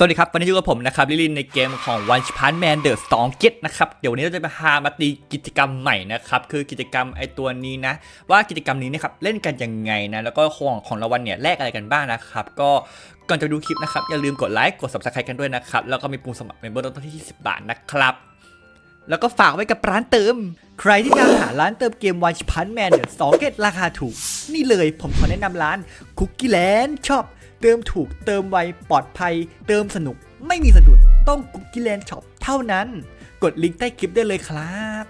สวัสดีครับ วันนี้อยู่กับผมนะครับลิลินในเกมของ One Punch Man The Song Kid นะครับเดี๋ยววันนี้เราจะมาหามาตีกิจกรรมใหม่นะครับคือกิจกรรมไอตัวนี้นะ ว่ากิจกรรมนี้นะครับเล่นกันยังไงนะแล้วก็ของของรางวัลเนี่ยแลกอะไรกันบ้างนะครับก็ก่อนจะดูคลิปนะครับอย่าลืมกดไลค์กด subscribe กันด้วยนะครับแล้วก็มีปุ่มสมัครเป็นเบอร์ต้นที่20บาทนะครับ แล้วก็ฝากไว้กับร้านเติม ใครที่ตามหาร้านเติมเกม One Punch Man เนี่ยสองเกตราคาถูก นี่เลยผมขอแนะนำร้าน Cookie Land Shop เติมถูกเติมไวปลอดภัย เติมสนุกไม่มีสะดุดต้อง Cookie Land Shop เท่านั้น กดลิงก์ใต้คลิปได้เลยครับ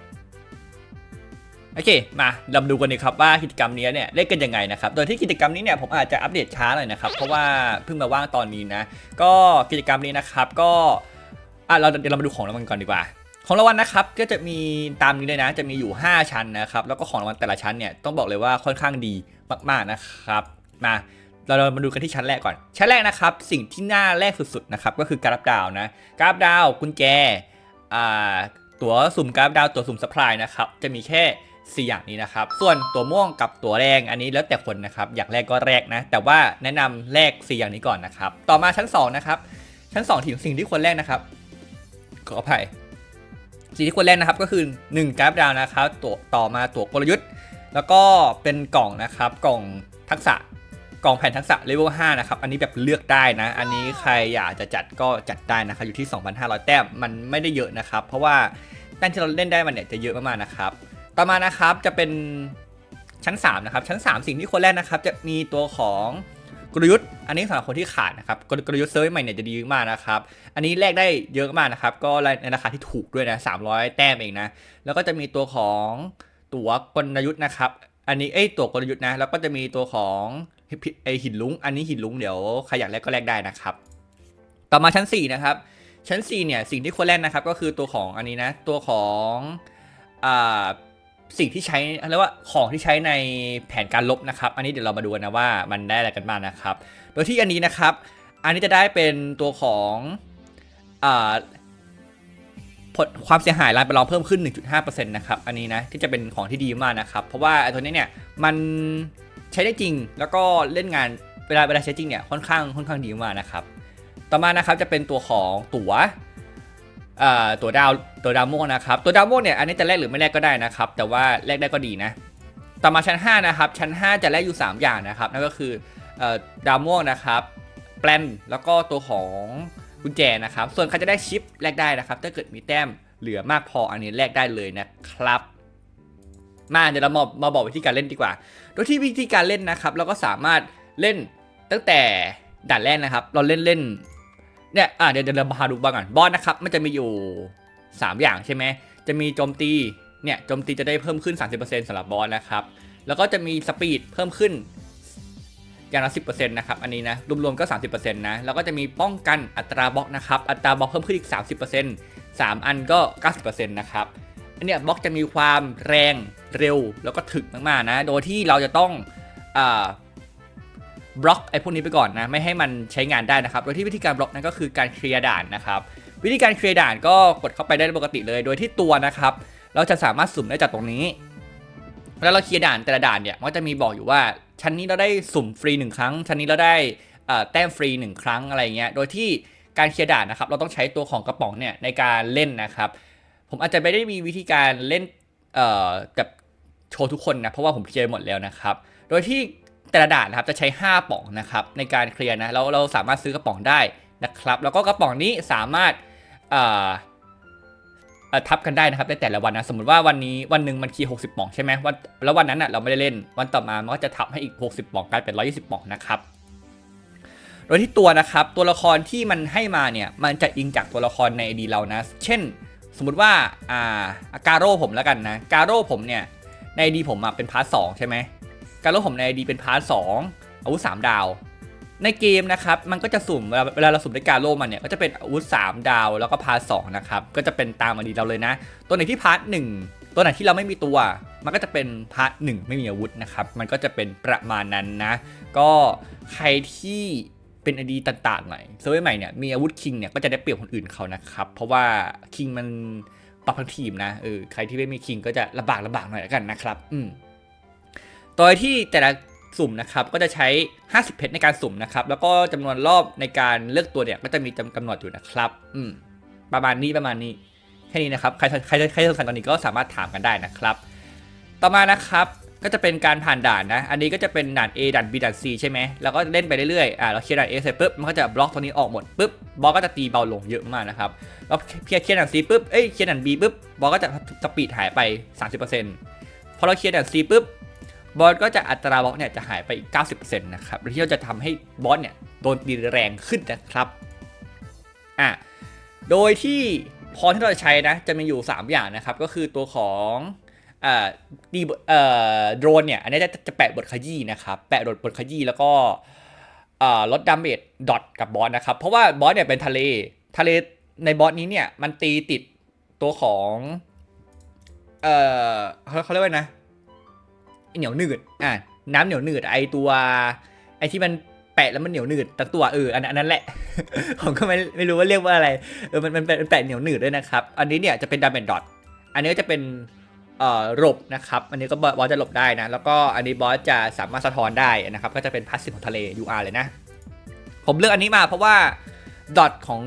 โอเค มาเราดูกันดีครับว่ากิจกรรมนี้เนี่ยเล่นกันยังไงนะครับ โดยที่กิจกรรมนี้เนี่ยผมอาจจะอัปเดตช้าหน่อยนะครับ เพราะว่าเพิ่งมาว่างตอนนี้นะ ก็กิจกรรมนี้นะครับก็อะเราเดี๋ยวเรามาดูของรางวัลก่อนดีกว่า ของรางวัลนะครับก็จะมีตามนี้เลยนะจะมีอยู่ 5 ชั้นนะครับแล้วก็ของรางวัลแต่ละชั้นเนี่ยต้องบอกเลยว่าค่อนข้างดีมากๆนะครับมาเราเรามาดูกันที่ชั้นแรกก่อน ชั้นแรกนะครับ สิ่งที่น่าแรกสุดๆนะครับก็คือการรับดาวนะการรับดาวกุญแจอ่าตั๋วสุ่มการรับดาวตั๋วสุ่มสปายนะครับจะมีแค่4อย่างนี้นะครับ ส่วนตัวม่วงกับตัวแรงอันนี้แล้วแต่คนนะครับ อยากแรกก็แรกนะ แต่ว่าแนะนำแรก4อย่างนี้ก่อนนะครับ ต่อมาชั้น2นะครับ ชั้น2ถึงสิ่งที่ควรแรกนะครับ ขออภัย สิ่งที่ควรแรกนะครับก็คือ 1 กราฟดาวนะครับตัวต่อมาตัวกลยุทธ์ แล้วก็เป็นกล่องนะครับกล่องทักษะกล่องแผ่นทักษะเลเวล5นะครับ อันนี้แบบเลือกได้นะ อันนี้ใครอยากจะจัดก็จัดได้นะครับ อยู่ที่ 2,500 แต้ม มันไม่ได้เยอะนะครับ เพราะว่าแต้มที่เราเล่นได้มันเนี่ยจะเยอะมากๆนะครับ ต่อมานะครับจะเป็นชั้น 3 นะครับ ชั้น 3 สิ่งที่ควรแรกนะครับ จะมีตัวของ กลยุทธ์อันนี้สำหรับคนที่ขาดนะครับกลกลยุทธ์เซิร์ฟใหม่เนี่ยจะดีมากนะครับอันนี้แลกได้เยอะมากนะครับก็ในราคาที่ถูกด้วยนะ300 แต้มเองนะแล้วก็จะมีตัวของตั๋วกลยุทธ์นะครับอันนี้เอ้ตัวกลยุทธ์นะแล้วก็จะมีตัวของไอหินลุงอันนี้หินลุงเดี๋ยวใครอยากแลกก็แลกได้นะครับ ต่อมาชั้น 4 นะครับ ชั้น 4 เนี่ยสิ่งที่ควรแลกนะครับก็คือตัวของอันนี้นะตัวของอ่า สิ่งที่ใช้เรียกว่าของที่ใช้ในแผนการลบนะครับ อันนี้เดี๋ยวเรามาดูกันนะว่ามันได้อะไรกันบ้างนะครับ โดยที่อันนี้นะครับ อันนี้จะได้เป็นตัวของอผลความเสียหายรายประลองเพิ่มขึ้น 1.5%นะครับ อันนี้นะที่จะเป็นของที่ดีมากนะครับ เพราะว่าตัวนี้เนี่ยมันใช้ได้จริงแล้วก็เล่นงานเวลาเวลาใช้จริงเนี่ยค่อนข้างค่อนข้างดีมากนะครับ ต่อมานะครับจะเป็นตัวของตั๋ว ตัวดาวตัวดาวม่วงนะครับ ตัวดาวม่วงเนี่ยอันนี้จะแลกหรือไม่แลกก็ได้นะครับ แต่ว่าแลกได้ก็ดีนะ ต่อมาชั้น 5 นะครับ ชั้น 5 จะแลกอยู่ 3 อย่างนะครับนั่นก็คือดาวม่วงนะครับแปลนแล้วก็ตัวของกุญแจนะครับ ส่วนใครจะได้ชิปแลกได้นะครับ ถ้าเกิดมีแต้มเหลือมากพออันนี้แลกได้เลยนะครับ มาเดี๋ยวเรามามาบอกวิธีการเล่นดีกว่า โดยที่วิธีการเล่นนะครับ เราก็สามารถเล่นตั้งแต่ด่านแรกนะครับ เราเล่นเล่น เนี่ยอะเดี๋ยวเดี๋ยวเรามาดูบ้างก่อนบอสนะครับมันจะมีอยู่ 3 อย่างใช่ไหมจะมีโจมตีเนี่ยโจมตีจะได้เพิ่มขึ้น 30%สำหรับบอสนะครับ แล้วก็จะมีสปีดเพิ่มขึ้นอย่างละ10%นะครับ อันนี้นะ รวมๆก็ 30%นะ แล้วก็จะมีป้องกันอัตราบล็อกนะครับ อัตราบล็อกเพิ่มขึ้นอีก 30% 3 อันก็ 90%นะครับ อันเนี้ยบล็อกจะมีความแรงเร็วแล้วก็ถึกมากๆนะ โดยที่เราจะต้องอ่า บล็อกไอ้พวกนี้ไปก่อนนะไม่ให้มันใช้งานได้นะครับโดยที่วิธีการบล็อกนั้นก็คือการเคลียร์ด่านนะครับวิธีการเคลียร์ด่านก็กดเข้าไปได้ปกติเลย โดยที่ตัวนะครับ เราจะสามารถสุ่มได้จากตรงนี้เวลาเราเคลียร์ด่านแต่ละด่านเนี่ยมันจะมีบอกอยู่ว่าชั้นนี้เราได้สุ่มฟรีหนึ่งครั้ง ชั้นนี้เราได้แต้มฟรีหนึ่งครั้งอะไรเงี้ยโดยที่การเคลียร์ด่านนะครับ เราต้องใช้ตัวของกระป๋องเนี่ยในการเล่นนะครับ ผมอาจจะไม่ได้มีวิธีการเล่นกับโชว์ทุกคนนะเพราะว่าผมเคลียร์หมดแล้วนะครับ โดยที่ แต่ละด่านนะครับจะใช้ 5ป๋องนะครับในการเคลียร์นะแล้วเราสามารถซื้อกระป๋องได้นะครับ แล้วก็กระป๋องนี้สามารถทับกันได้นะครับในแต่ละวันนะสมมติว่าวันนี้วันหนึ่งมันคีย์60ป่องใช่ไหมวันแล้ววันนั้นอะเราไม่ได้เล่นวันต่อมามันก็จะทับให้อีก 60ป่องกลายเป็น120ป่องนะครับโดยที่ตัวนะครับตัวละครที่มันให้มาเนี่ยมันจะอิงจากตัวละครในดีเรานะ เช่น สมมุติว่าอ่าการโร่ผมแล้วกันนะการโร่ผมเนี่ยในดีผมอะเป็นพาร์ทสใช่ไหม การโร่ผมในอดีเป็นพาร์ทสองอาวุธสามดาว ในเกมนะครับ มันก็จะสุ่มเวลาเวลาเราสุ่มได้การโล่มันเนี่ย ก็จะเป็นอาวุธ 3 ดาว แล้วก็พาร์ทสนะครับ ก็จะเป็นตามอดีตเราเลยนะ ตัวไหนที่พาร์ทหนึ่งตัวไหนที่เราไม่มีตัว มันก็จะเป็นพาร์ทหนึ่งไม่มีอาวุธนะครับ มันก็จะเป็นประมาณนั้นนะ ก็ใครที่เป็นอดีตต่างๆหน่อยเซอร์เวอร์ใหม่เนี่ย มีอาวุธคิงเนี่ย ก็จะได้เปรียบคนอื่นเขานะครับ เพราะว่าคิงมันปรับทั้งทีมนะ เออ ใครที่ไม่มีคิงก็จะลำบากลำบากหน่อยแล้วกันนะครับ อืม โดยที่แต่ละสุ่มนะครับก็จะใช้ 50 เพชรในการสุ่มนะครับแล้วก็จำนวนรอบในการเลือกตัวเนี่ยก็จะมีจำกำหนดอยู่นะครับอืมประมาณนี้ประมาณนี้แค่นี้นะครับใครใครใครสงสัยตอนนี้ก็สามารถถามกันได้นะครับ ต่อมานะครับก็จะเป็นการผ่านด่านนะ อันนี้ก็จะเป็นด่าน A ด่าน B ด่าน C ใช่ไหมแล้วก็เล่นไปเรื่อยๆ อ่าเราเคลียร์ด่าน A เสร็จปุ๊บ มันก็จะบล็อกตัวนี้ออกหมดปุ๊บ บล็อสก็จะตีเบาลงเยอะมากนะครับ แล้วเคลียร์เคลียร์ด่าน C ปุ๊บ เอ้ย เคลียร์ด่าน B ปุ๊บ บล็อสก็จะสปีดหายไป 30%พอเราเคลียร์ด่าน C ปุ๊บ บอสก็จะอัตราบล็อกเนี่ยจะหายไปอีก 90%นะครับที่เราจะทำให้บอสเนี่ยโดนตีแรงขึ้นนะครับอะโดยที่พรที่เราจะใช้นะจะมีอยู่ 3 อย่างนะครับ ก็คือตัวของเอ่อดีเอ่อโดรนเนี่ยอันนี้จะจะแปะบทขยี้นะครับ แปะบทขยี้แล้วก็เอ่อลดดาเมจดอทกับบอสนะครับ เพราะว่าบอสเนี่ยเป็นทะเล ทะเลในบอสนี้เนี่ยมันตีติดตัวของ เอ่อเขาเขาเรียกว่าไงนะ เหนียวหนืดอะน้ำเหนียวหนืดไอตัว ไอที่มันแปะแล้วมันเหนียวหนืดตั้งตัวเอออันนั้นแหละ ผมก็ไม่ไม่รู้ว่าเรียกว่าอะไรเออมันมันเป็นแปะเหนียวหนืดด้วยนะครับ อันนี้เนี่ยจะเป็นดาเมจดอทอันนี้จะเป็นเอ่อหลบนะครับอันนี้ก็บอสจะหลบได้นะ แล้วก็อันนี้บอสจะสามารถสะท้อนได้นะครับ ก็จะเป็นพาสซีฟของทะเล UR เลยนะ ผมเลือกอันนี้มาเพราะว่า ดอทของ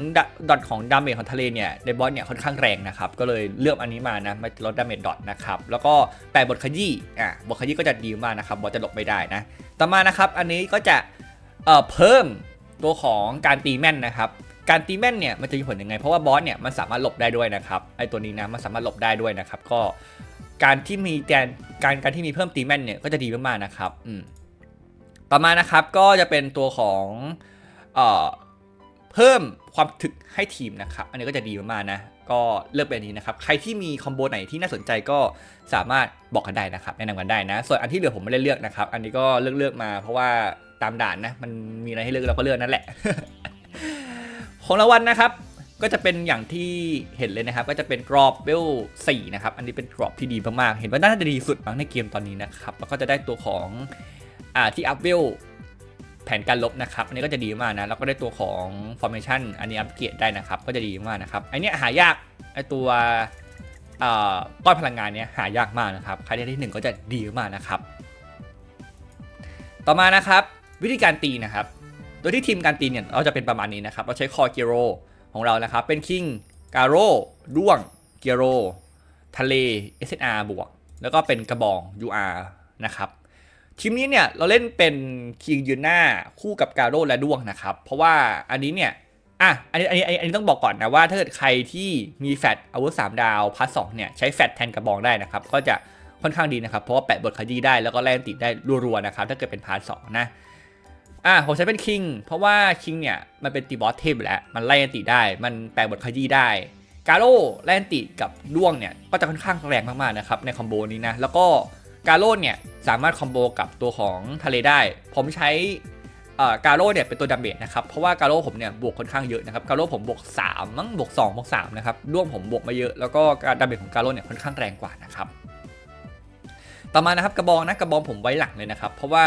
ดอทของดาเมจของทะเลเนี่ยในบอสเนี่ยค่อนข้างแรงนะครับ ก็เลยเลือกอันนี้มานะมาลดดาเมจดอทนะครับ แล้วก็แปะบทขยี้อะบทขยี้ก็จะดีมากนะครับบอสจะหลบไม่ได้นะ ต่อมานะครับอันนี้ก็จะเอ่อเพิ่มตัวของการตีแม่นนะครับการตีแม่นเนี่ยมันจะมีผลยังไง เพราะว่าบอสเนี่ยมันสามารถหลบได้ด้วยนะครับไอตัวนี้นะมันสามารถหลบได้ด้วยนะครับ ก็การที่มีการการการที่มีเพิ่มตีแม่นเนี่ยก็จะดีมากๆนะครับอืมต่อมานะครับก็จะเป็นตัวของเอ่อ เพิ่มความถึกให้ทีมนะครับ อันนี้ก็จะดีมากๆนะ ก็เลือกเป็นอันนี้นะครับ ใครที่มีคอมโบไหนที่น่าสนใจก็สามารถบอกกันได้นะครับแนะนำกันได้นะ ส่วนอันที่เหลือผมไม่ได้เลือกนะครับ อันนี้ก็เลือกเลือกมาเพราะว่าตามด่านนะ มันมีอะไรให้เลือกเราก็เลือกนั่นแหละ ของรางวัลนะครับ ก็จะเป็นอย่างที่เห็นเลยนะครับ ก็จะเป็นกรอบเวล4นะครับ อันนี้เป็นกรอบที่ดีมากๆ เห็นว่าน่าจะดีสุดมั้งในเกมตอนนี้นะครับ แล้วก็จะได้ตัวของอ่าที่อัพเวล แผนการลบนะครับ อันนี้ก็จะดีมากนะ แล้วก็ได้ตัวของ formation อันนี้อัปเกรดได้นะครับ ก็จะดีมากนะครับไอเนนี้ยหายาก ไอตัวก้อนพลังงานเนี้ยหายากมากนะครับ ใครได้ที่หนึ่งก็จะดีมากนะครับ ต่อมานะครับ วิธีการตีนะครับ โดยที่ทีมการตีเนี่ยเราจะเป็นประมาณนี้นะครับ เราใช้คอเกียโรของเรานะครับ เป็นคิงกาโร่ด้วงเกียโรทะเล SNR บวก แล้วก็เป็นกระบอง UR นะครับ ทีมนี้เนี่ยเราเล่นเป็นคิงยืนหน้าคู่กับกาโร่และด้วงนะครับ เพราะว่าอันนี้เนี่ยอะอันนี้อันนี้อันนี้ต้องบอกก่อนนะว่าถ้าเกิดใครที่มีแฟตอาวุธ3ดาวพาร์ทสเนี่ยใช้แฟตแทนกระบองได้นะครับ ก็จะค่อนข้างดีนะครับ เพราะว่าแปะบทขยี้ได้แล้วก็แล่นติดได้รัวๆนะครับ ถ้าเกิดเป็นพาร์ทสนะอะผมใช้เป็นคิงเพราะว่าคิงเนี่ยมันเป็นตีบอสเทพแล้วมันไล่อันติได้ มันแปลบทขยี้ได้กาโร่ไล่นติกับด้วงเนี่ยก็จะค่อนข้างแรงมากๆนะครับในคอมโบนี้นะแล้วก็ กาโร่เนี่ยสามารถคอมโบกับตัวของทะเลได้ ผมใช้กาโร่เนี่ยเป็นตัวดาเมจนะครับ เพราะว่ากาโร่ผมเนี่ยบวกค่อนข้างเยอะนะครับ กาโร่ผมบวก3มั้งบวก2บวก3นะครับด้วงผมบวกมาเยอะ แล้วก็การดาเมจของกาโร่เนี่ยค่อนข้างแรงกว่านะครับ ต่อมานะครับกระบองนะกระบองผมไว้หลังเลยนะครับ เพราะว่า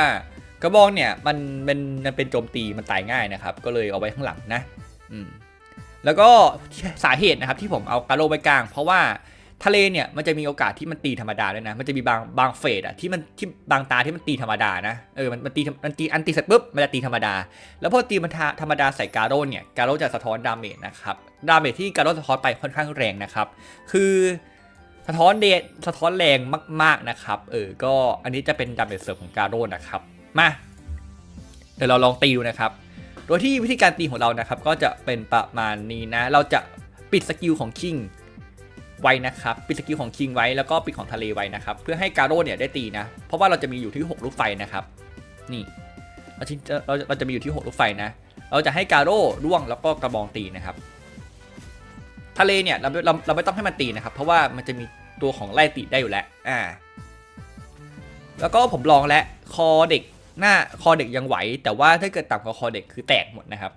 กระบองเนี่ยมันเป็นมันเป็นโจมตีมันตายง่ายนะครับ ก็เลยเอาไว้ข้างหลังนะ อืมแล้วก็สาเหตุนะครับที่ผมเอากาโร่ไว้กลาง เพราะว่า ทะเลเนี่ยมันจะมีโอกาสที่มันตีธรรมดาด้วยนะ มันจะมีบางบางเฟสอะที่มันที่บางตาที่มันตีธรรมดานะเออมันมันตีมันตีอันตีเสร็จปุ๊บมันจะตีธรรมดา แล้วพอตีมันธรรมดาใส่การโร่เนี่ยการโร่จะสะท้อนดาเมจนะครับดาเมจที่การโร่สะท้อนไปค่อนข้างแรงนะครับคือสะท้อนเดชสะท้อนแรงมาก ๆนะครับเออก็อันนี้จะเป็นดาเมจเสริมของการโร่นะครับมาเดี๋ยวเราลองตีดูนะครับ โดยที่วิธีการตีของเรานะครับ ก็จะเป็นประมาณนี้นะ เราจะปิดสกิลของคิง ไว้นะครับปิดสกิลของคิงไว้แล้วก็ปิดของทะเลไว้นะครับเพื่อให้การโร่เนี่ยได้ตีนะเพราะว่าเราจะมีอยู่ที่ 6 ลูกไฟนะครับนี่เราจะเราจะมีอยู่ที่ 6 ลูกไฟนะ เราจะให้การโร่ร่วงแล้วก็กระบองตีนะครับ ทะเลเนี่ยเราเราเราไม่ต้องให้มันตีนะครับ เพราะว่ามันจะมีตัวของไล่ตีได้อยู่แล้วอ่าแล้วก็ผมลองแล้วคอเด็กหน้าคอเด็กยังไหว แต่ว่าถ้าเกิดต่ำกว่าคอเด็กคือแตกหมดนะครับ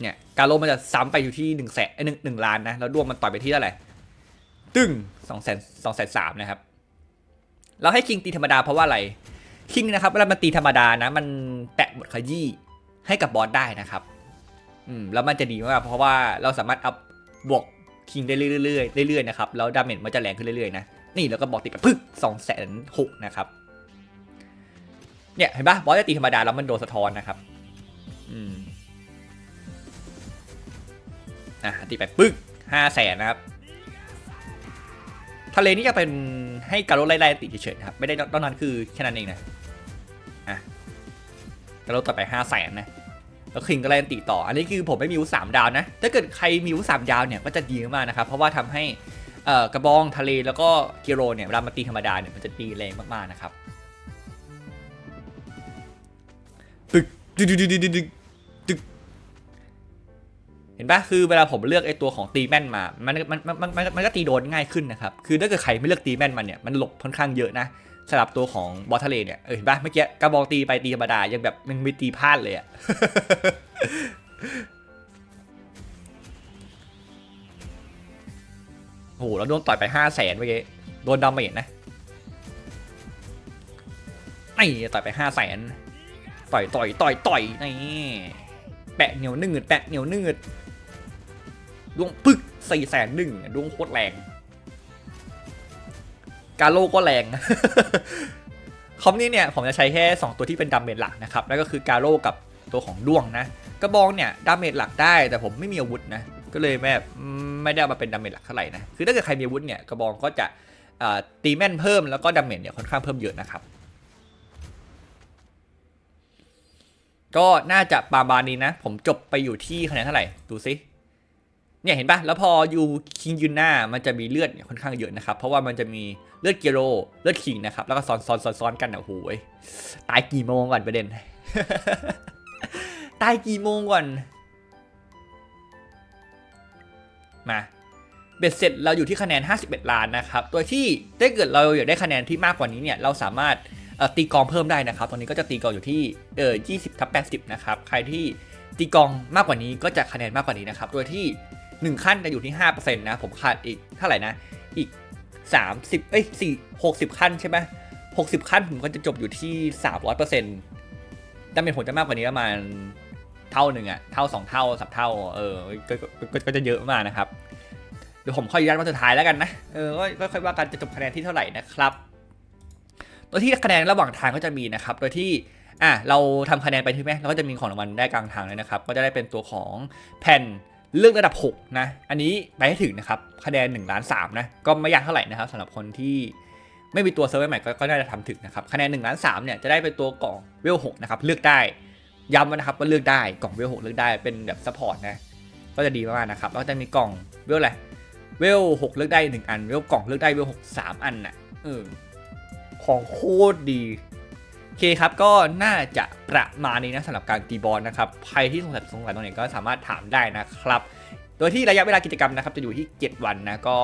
เนี่ยการโลมันจะซ้ำไปอยู่ที่หนึ่งแสนหนึ่งหนึ่งล้านนะ แล้วดวงมันต่อยไปที่เท่าไหร่ตึ้งสองแสนสองแสนสามนะครับ เราให้คิงตีธรรมดาเพราะว่าอะไร คิงนะครับเวลามันตีธรรมดานะ มันแตะบทขยี้ให้กับบอสได้นะครับอืมแล้วมันจะดีมากเพราะว่าเราสามารถอัพบวกคิงได้เรื่อยๆเรื่อยๆนะครับแล้วดาเมจมันจะแรงขึ้นเรื่อยๆนะนี่แล้วก็บอกตีไปพึ่งสองแสนหกนะครับเนี่ยเห็นปะบอสจะตีธรรมดาแล้วมันโดนสะท้อนนะครับ อืม อะตีไปปึ๊กห้าแสนนะครับ ทะเลนี่จะเป็นให้การรถไล่ติเฉยๆนะครับ ไม่ได้ตอนนั้นคือแค่นั้นเองนะอะการรถต่อไปห้าแสนนะแล้วคิงก็ไล่ติต่อ อันนี้คือผมไม่มีวุฒิสามดาวนะ ถ้าเกิดใครมีวุฒิสามดาวเนี่ยก็จะดีมากนะครับ เพราะว่าทำให้กระบองทะเลแล้วก็กิโรเนี่ยเวลามาตีธรรมดาเนี่ยมันจะตีแรงมากๆนะครับ ตึกตึกตึกตึกตึก ห็นปะคือเวลาผมเลือกไอ้ตัวของตีแม่นมา มันมันมันมันมันก็ตีโดนง่ายขึ้นนะครับ คือถ้าเกิดใครไม่เลือกตีแม่นมันเนี่ย มันหลบค่อนข้างเยอะนะสำหรับตัวของบอทะเลเนี่ย เห็นปะเมื่อกี้กระบองตีไปตีธรรมดา ยังแบบมันไม่ตีพลาดเลยอะโอ้โหแล้วโดนต่อยไปห้าแสนเมื่อกี้ โดนดาเมจนะ ไอ้ต่อยไปห้าแสนต่อยต่อยต่อยต่อยนี่แปะเหนียวนืดแปะเหนียวนืด ดวงปึ๊กสี่แสนหนึ่งดวงโคตรแรง กาโลก็แรง คอมนี้เนี่ย ผมจะใช้แค่ 2 ตัวที่เป็นดาเมจหลักนะครับ นั่นก็คือกาโลกับตัวของดวงนะ กระบองเนี่ยดาเมจหลักได้แต่ผมไม่มีอาวุธนะ ก็เลยแบบไม่ได้มาเป็นดาเมจหลักเท่าไหร่นะ คือถ้าเกิดใครมีอาวุธเนี่ยกระบองก็จะตีแม่นเพิ่มแล้วก็ดาเมจเนี่ยค่อนข้างเพิ่มเยอะนะครับก็น่าจะประมาณนี้นะ ผมจบไปอยู่ที่คะแนนเท่าไหร่ ดูซิ เนี่ยเห็นปะแล้วพออยู่คิงยืนหน้ามันจะมีเลือดเนี่ยค่อนข้างเยอะนะครับ เพราะว่ามันจะมีเลือดเกโรเลือดคิงนะครับ แล้วก็ซ้อนซ้อนซ้อนซ้อนกันอะโอ้โหยตายกี่โมงก่อนประเด็น ตายกี่โมงก่อน มาเบ็ดเสร็จเราอยู่ที่คะแนน 51 ล้านนะครับ ตัวที่ถ้าเกิดเราอยากได้คะแนนที่มากกว่านี้เนี่ยเราสามารถตีกองเพิ่มได้นะครับ ตอนนี้ก็จะตีกองอยู่ที่เออ20ทับ80 นะครับ ใครที่ตีกองมากกว่านี้ก็จะคะแนนมากกว่านี้นะครับ ตัวที่ 1 ขั้นจะอยู่ที่5%นะผมขาดอีกเท่าไหร่นะอีก 30เอ้ย4 60 ขั้นใช่ไหม60 ขั้นผมก็จะจบอยู่ที่ 300%ดาเมจผมจะมากกว่านี้ประมาณเท่าหนึ่งอะเท่า 2 เท่าสับเท่าเออก็ก็จะเยอะมากนะครับเดี๋ยวผมค่อยยันวันสุดท้ายแล้วกันนะเออก็ค่อยว่ากันจะจบคะแนนที่เท่าไหร่นะครับตัวที่คะแนนระหว่างทางก็จะมีนะครับ โดยที่อะเราทำคะแนนไปใช่ไหมเราก็จะมีของรางวัลได้กลางทางเลยนะครับ ก็จะได้เป็นตัวของแผ่น เลือกระดับ 6 นะ อันนี้ไปให้ถึงนะครับ คะแนน1ล้าน3นะ ก็ไม่ยากเท่าไหร่นะครับสำหรับคนที่ไม่มีตัวเซิร์ฟเวใหม่ก็ก็น่าจะทำถึงนะครับ คะแนน1ล้าน3เนี่ยจะได้เป็นตัวกล่องเวล6นะครับ เลือกได้ ย้ำนะครับว่าเลือกได้ กล่องเวล6เลือกได้ เป็นแบบซัพพอร์ตนะ ก็จะดีมากๆนะครับแล้วก็จะมีกล่องเวลอะไรเวลหกเลือกได้หนึ่งอัน เวลกล่องเลือกได้เวลหกสามอันน่ะ เออ ของโคตรดี โอเคครับก็น่าจะประมาณนี้นะสำหรับการตีบอลนะครับใครที่สงสัยสงสัยตรงไหนก็สามารถถามได้นะครับ โดยที่ระยะเวลากิจกรรมนะครับจะอยู่ที่ 7 วันนะก็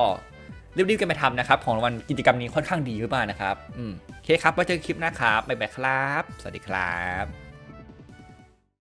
รีบๆกันไปทำนะครับของรางวัลกิจกรรมนี้ค่อนข้างดีมากนะครับอืมโอเคครับไว้เจอกันคลิปหนะครับบ๊ายบายครับ สวัสดีครับ